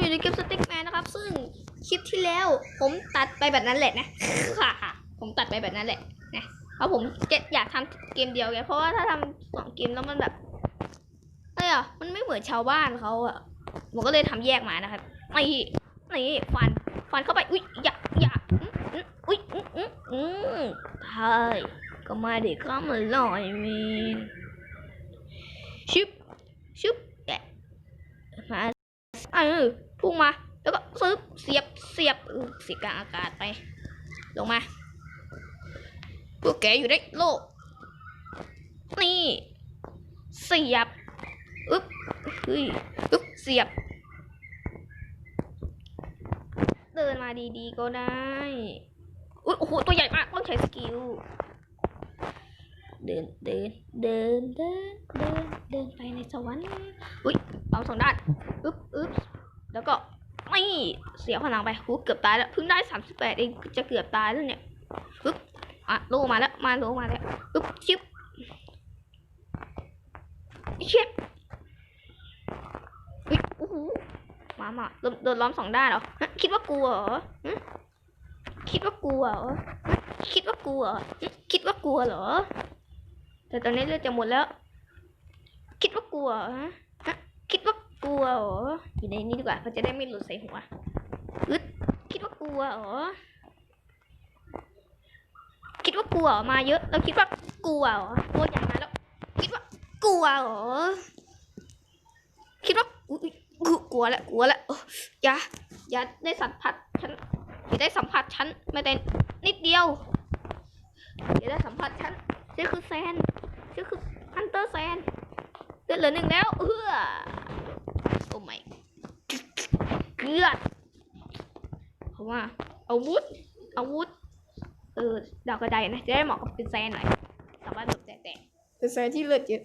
อยู่ในเกมสติ๊กแมนนะครับ ซึ่งคลิปที่แล้ว ผมตัดไปแบบนั้นแหละนะค่ะผมตัดไปแบบนั้นแหละนะเพราะผมเก็ตอยากทำเกมเดียวไงเพราะว่าถ้าทำสองเกมแล้วมันแบบอะไรอะมันไม่เหมือนชาวบ้านเขาอะผมก็เลยทำแยกมานะครับนี่นี่ฟันฟันเข้าไปอุ้ยอย่าอย่าดอุ้ยอุ้ยอื้ออื้ออื้อใช่ก็มาเด็กก็มาลอยมีนชิบชิบแกมาเออ พุ่งมา แล้วก็ซึบเสียบเสียบเสียบกลางอากาศไป ลงมาพวกแกอยู่ในโลก นี่เสียบอึ๊บเฮ้ยอึ๊บเสียบ เดินมาดีๆก็ได้อุ๊ยโอ้โหตัวใหญ่มากต้องใช้สกิลเดินเดินเดินเดินเดินเดินไปในสวรรค์อุ๊ยเอาสองด้านอึ๊บอึ๊บ แล้วก็ไม่เสียพลังไปหูเกือบตายแล้วเพิ่งได้สามสิบแปดเองจะเกือบตายแล้วเนี่ยปึ๊บอะโลมาแล้วมาโลมาแล้วปึ๊บชิบเชิบเฮ้ยโอ้โหมามาโดนโดนล้อมสองด้านเหรอฮะคิดว่ากลัวเหรอฮะคิดว่ากลัวเหรอฮะคิดว่ากลัวฮะคิดว่ากลัวเหรอ แต่ตอนนี้เลือดจะหมดแล้ว คิดว่ากลัวฮะ กลัวเหรออยู่ในนี้ดีกว่าเขาจะได้ไม่หลุดใส่หัวอึดคิดว่ากลัวเหรอคิดว่ากลัวเหรอมาเยอะเราคิดว่ากลัวเหรอตัวใหญ่มาแล้ว คิดว่ากลัวเหรอคิดว่ากลัวล้วกลัวล้วโอ้อย่าอย่าได้สัมผัสฉันอย่าได้สัมผัสฉันไม่แต่นิดเดียวอย่าได้สัมผัสฉันนี่คือแซนนี่คือฮันเตอร์แซนเลือดเหลือหนึ่งแล้วเออ โอ้ไม่เกลือดเพราะว่าอาวุธอาวุธเออดาวกระไดนะจะได้เหมาะกับเป็นแซนหน่อยสามารถแบบแตะๆเป็นแซนที่เลือดเยอะ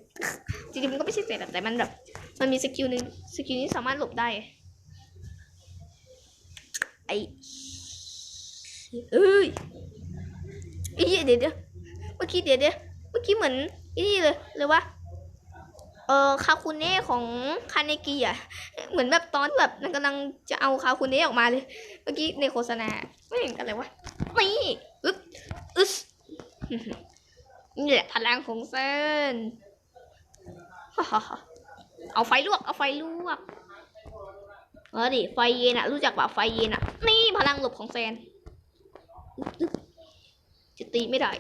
จริงๆมันก็ไม่ใช่แซนหรอกแต่มันแบบมันมีสกิลหนึ่งสกิลนี้สามารถหลบได้ไอเอ้ยไอ้เหี้ยเดี๋ยวเดี๋ยวเมื่อกี้เดี๋ยวเดี๋ยวเมื่อกี้เหมือนไอ้นี่เลยเลยว่าเออคาคูเน่ของคาเนกิอะเหมือนแบบตอนแบบมันกำลังจะเอาคาคูเน่ออกมาเลย เมื่อกี้ในโฆษณาไม่เห็นกันเลยวะนี่อึ๊บอึ๊สนี่แหละพลังของเส้นเอาไฟลวก เอาไฟลวก เออดิ ไฟเย็นอะรู้จักป่ะไฟเย็นอะนี่พลังหลบของแซนจะตีไม่ได้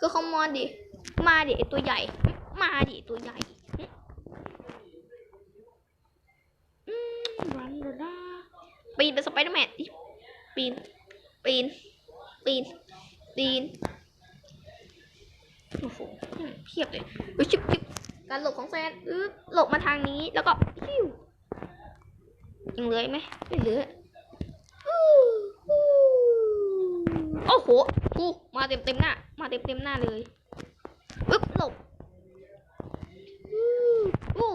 ก็คอมมอนดิ มาดิตัวใหญ่ มาดิตัวใหญ่อื มรันดาปีนเป็นสไปเดอร์แมนดิปีน ปีน ปีน ปีน โอ้โหเพียบเลยเฮ้ยชิบชิบการหลบของแซนอึ๊บหลบมาทางนี้ แล้วก็ฮิวยังเหลือไหมไม่เหลืออู้หูโอ้โห กูมาเต็มเต็มๆหน้า มาเต็มเต็มๆหน้าเลย อึ๊บหลบอู้อู้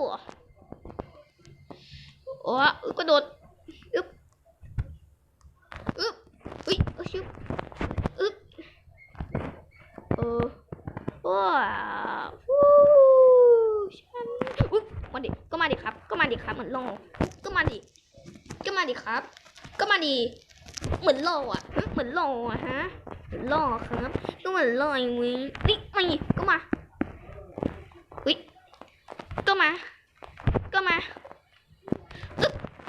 โอ้อึ๊บกระโดดอึ๊บอึ๊บอุ้ยอึ๊บอึ๊บเออว้าวฉันอุ๊ยมาดิก็มาดิครับ ก็มาดิครับเหมือนโลก็มาดิก็มาดิครับ ก็มาดิเหมือนโลอะเหมือนโลอะฮะเหมือนโลครับก็เหมือนโลไอ้มึงนี่มาก็มาอุ๊ยก็มา ก็มา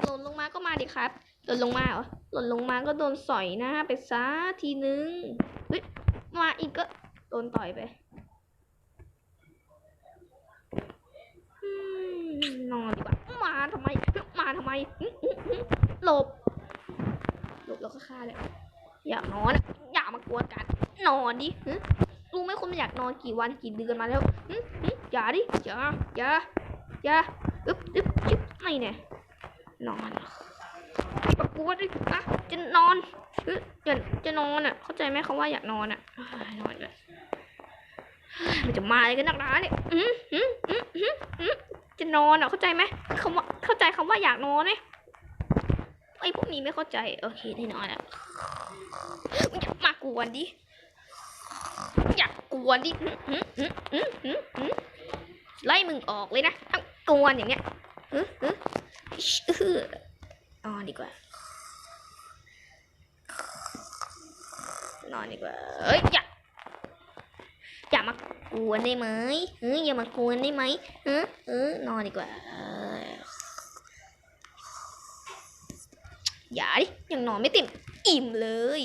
หล่นลงมาก็มาดิครับ หล่นลงมาเหรอ หล่นลงมาก็โดนสอยหน้าไปซะทีนึงเฮ้ยมาอีกก็โดนต่อยไป นอนดีกว่า มาทำไม มาทำไม หลบ หลบแล้วก็ฆ่าเลยอยากนอนอะอย่ามากวนกัน นอนดิรู้ไหมคนมันอยากนอนกี่วันกี่เดือนมาแล้วอย่าดิอย่าอย่าอย่าอึ๊บอึ๊บจึ๊บไม่เนี่ย นอนปากวดดินะจะนอนเฮ้ยจะจะนอนอะ เข้าใจไหมคำว่าอยากนอนอะนอนเลยมันจะมาอะไรกันนักหนาเนี่ยอืมอืมอืมอืมอืมจะนอนอะเข้าใจไหมคำว่าเข้าใจคำว่าอยากนอนไหมไอ้พวกนี้ไม่เข้าใจโอเคได้นอนอะอย่ามากวนดิอยากกวนดิอืมอืมอืมอืมอืมอืมไล่มึงออกเลยนะถ้ากวนอย่างเนี้ยอืมอืมอื้ออ นอนดีกว่า นอนดีกว่า เอ้ยอย่าอย่ามากวนได้ไหมเฮ้ยอย่ามากวนได้ไหมเออเออนอนดีกว่า อย่าดิยังนอนไม่เต็มอิ่มเลย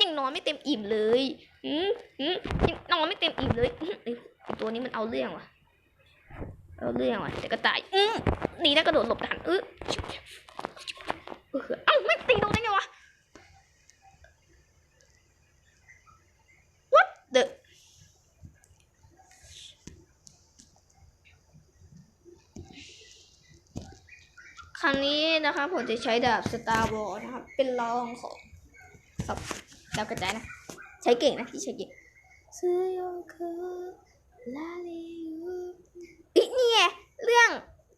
ยังนอนไม่เต็มอิ่มเลยยังนอนไม่เต็มอิ่มเลยตัวนี้มันเอาเรื่องว่ะ เอาเรื่องว่ะแต่ก็ตายอืมดีนะกระโดดหลบทันเออเออเอ้าไม่ตีโดนได้ไงวะ What the ครั้งนี้นะครับผมจะใช้ดาบสตาร์วอลนะครับ เป็นรองของครับดาวกระจายนะ ใช้เก่งนะพี่ใช้เก่งซื้อโยเคะ ลาลิยูอีนี่ไงเรื่อง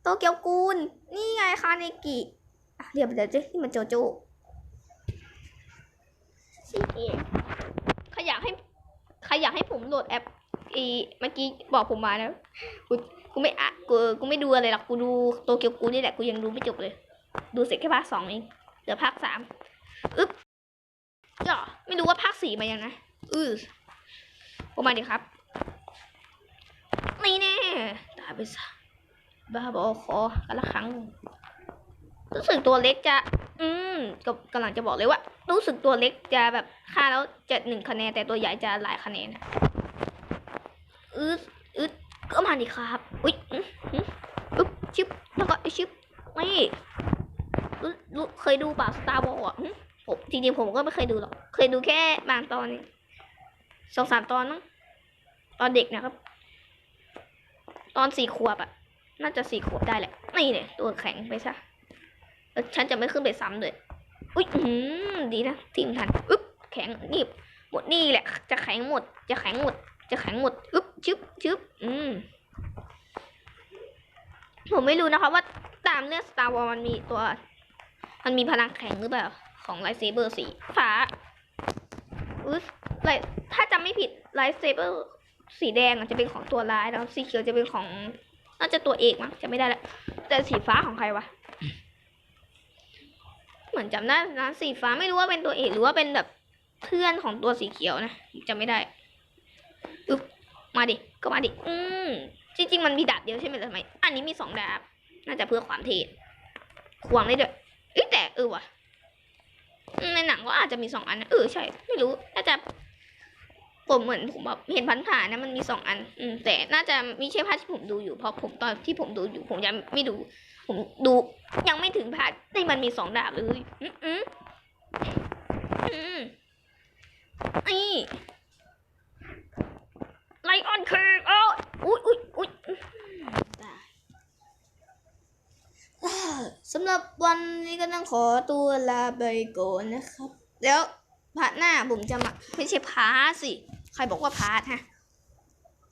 โตเกียวกูล นี่ไงคาเนกิเดี๋ยวเดี๋ยวเจ๊นี่มันโจโจ้นี่ใครอยากให้ใครอยากให้ผมโหลดแอปอีเมื่อกี้บอกผมมานะกูกูไม่อะกูกูไม่ดูอะไรหรอกกูดูโตเกียวกูนี่แหละกูยังดูไม่จบเลย ดูเสร็จแค่ภาคสองเองเหลือภาคสามอึ๊บย่อไม่รู้ว่าภาคสี่มายังนะอือประมาณนี้ครับ นี่แน่ตายไปซะบ้าบอคอกันละครั้งรู้สึกตัวเล็กจะ อืมกับกำลังจะบอกเลยว่า รู้สึกตัวเล็กจะแบบค่าแล้วจะหนึ่งคะแนนแต่ตัวใหญ่จะหลายคะแนนอึดอึดก็มาดิครับ อุ้ยอื้มปึ๊บชิบแล้วก็ชิบนี่รู้เคยดูป่าสตาร์บอลอะผมจริงๆผมก็ไม่เคยดูหรอก เคยดูแค่บางตอนสองสามตอนมั้งตอนเด็กนะครับ ตอนสี่ขวบอะน่าจะสี่ขวบได้แหละ นี่เนี่ยตัวแข็งไปซะแล้วฉันจะไม่ขึ้นไปซ้ำเลยอุ้ยหือดีนะทิมทันอึ๊บแข็งนี่หมดนี่แหละ จะแข็งหมด จะแข็งหมด จะแข็งหมดอึ๊บชึบชึบอืมผมไม่รู้นะคะว่าตามเรื่อง Star Wars มันมีตัว มันมีพลังแข็งหรือเปล่า ของไลท์เซเบอร์สีฟ้าอุ๊ยไลถ้าจำไม่ผิดไลท์เซเบอร์ สีแดงอาจจะเป็นของตัวร้ายแล้วสีเขียวจะเป็นของน่าจะตัวเอกมั้งจะไม่ได้แล้วแต่สีฟ้าของใครวะเหมือนจำได้นะสีฟ้าไม่รู้ว่าเป็นตัวเอกหรือว่าเป็นแบบเพื่อนของตัวสีเขียวนะจำไม่ได้อึ๊บมาดิก็มาดิอืมจริง ๆ มันมีดาบเดียวใช่ไหมทำไมอันนี้มีสองดาบ น่าจะเพื่อความเท่ควงได้ด้วยเอ้แต่เออว่ะในหนังก็อาจจะมีสองอันนะเออใช่ ไม่รู้น่าจะ ผมเหมือนผมแบบเห็นพันผ่านนะมันมีสองอัน อืมแต่น่าจะไม่ใช่ภาคที่ผมดูอยู่เพราะผมตอนที่ผมดูอยู่ผมยังไม่ดู ผมดูยังไม่ถึงพาร์ทที่มันมีสองดาบเลยอืมอืมอืมนี่ไลออนคิงเอ้อุ้ยอุ้ยอุ้ยตายสำหรับวันนี้ก็ต้องขอตัวลาไปก่อนนะครับ แล้วพาร์ทหน้าผมจะมาไม่ใช่พาร์ทสิ ใครบอกว่าพาร์ทฮะ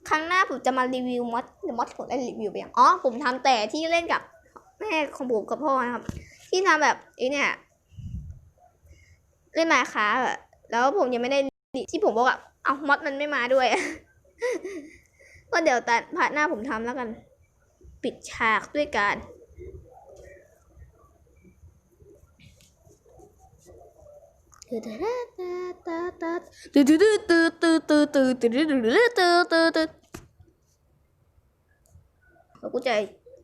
ครั้งหน้าผมจะมารีวิวมอดหรือมอดผมได้รีวิวไปยังอ๋อ ผมทำแต่ที่เล่นกับแม่ของผมกับพ่อนะครับ ที่ทำแบบไอ้เนี่ย เล่นมาค้าแล้วผมยังไม่ได้ที่ผมบอกว่าเอามอดมันไม่มาด้วย ก็เดี๋ยวตัดพาร์ทหน้าผมทำแล้วกัน ปิดฉากด้วยการ แล้วกูจะ